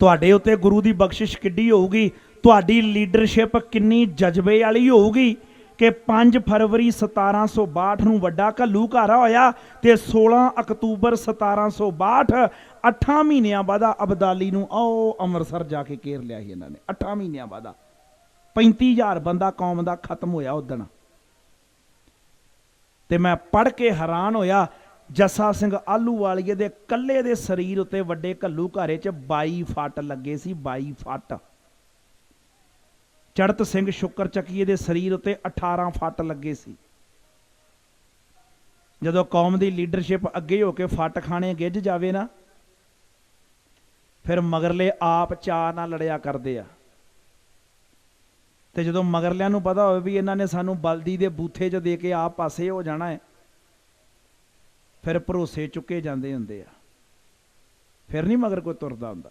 ਤੁਹਾਡੇ ਉੱਤੇ ਗੁਰੂ ਦੀ ਬਖਸ਼ਿਸ਼ ਕਿੱਡੀ ਹੋਊਗੀ? ਤੁਹਾਡੀ ਲੀਡਰਸ਼ਿਪ ਕਿੰਨੀ ਜਜ਼ਬੇ ਵਾਲੀ ਹੋਊਗੀ ਕਿ 5 ਫਰਵਰੀ 1762 ਨੂੰ ਵੱਡਾ ਘੱਲੂਘਾਰਾ ਹੋਇਆ ਤੇ 16 ਅਕਤੂਬਰ 1762 8 ਮਹੀਨਿਆਂ ਬਾਅਦ ਅਬਦਾਲੀ ਨੂੰ ਆਓ ਅੰਮ੍ਰਿਤਸਰ ਜਾ ਕੇ ਕੇਰ ਲਿਆ ਸੀ ਇਹਨਾਂ ਨੇ। 8 ਮਹੀਨਿਆਂ ਬਾਅਦ 35000 ਬੰਦਾ ਕੌਮ ਦਾ ਖਤਮ ਹੋਇਆ ਉਦਣ ਤੇ ਮੈਂ ਪੜ੍ਹ ਕੇ ਹੈਰਾਨ ਹੋਇਆ ਜੱਸਾ ਸਿੰਘ ਆਲੂ ਵਾਲੀਏ ਦੇ ਕੱਲੇ ਦੇ ਸਰੀਰ ਉੱਤੇ ਵੱਡੇ ਘੱਲੂ ਘਾਰੇ 'ਚ 22 ਫੱਟ ਲੱਗੇ ਸੀ 22 ਫੱਟ। ਚੜਤ ਸਿੰਘ ਸ਼ੁਕਰ ਚੱਕੀਏ ਦੇ ਸਰੀਰ ਉੱਤੇ 18 ਫੱਟ ਲੱਗੇ ਸੀ। ਜਦੋਂ ਕੌਮ ਦੀ ਲੀਡਰਸ਼ਿਪ ਅੱਗੇ ਹੋ ਕੇ ਫੱਟ ਖਾਣੇ ਗਿੱਜ ਜਾਵੇ ਨਾ, ਫਿਰ ਮਗਰਲੇ ਆਪ ਚਾਹ ਨਾਲ ਲੜਿਆ ਕਰਦੇ ਆ। ਤੇ ਜਦੋਂ ਮਗਰਲਿਆਂ ਨੂੰ ਪਤਾ ਹੋਵੇ ਵੀ ਇਹਨਾਂ ਨੇ ਸਾਨੂੰ ਬਲਦੀ ਦੇ ਬੂਥੇ 'ਚ ਦੇ ਕੇ ਆਪ ਪਾਸੇ ਹੋ ਜਾਣਾ ਹੈ ਫਿਰ ਭਰੋਸੇ ਚੁੱਕੇ ਜਾਂਦੇ ਹੁੰਦੇ ਆ। ਫਿਰ ਨਹੀਂ ਮਗਰ ਕੋਈ ਤੁਰਦਾ ਹੁੰਦਾ।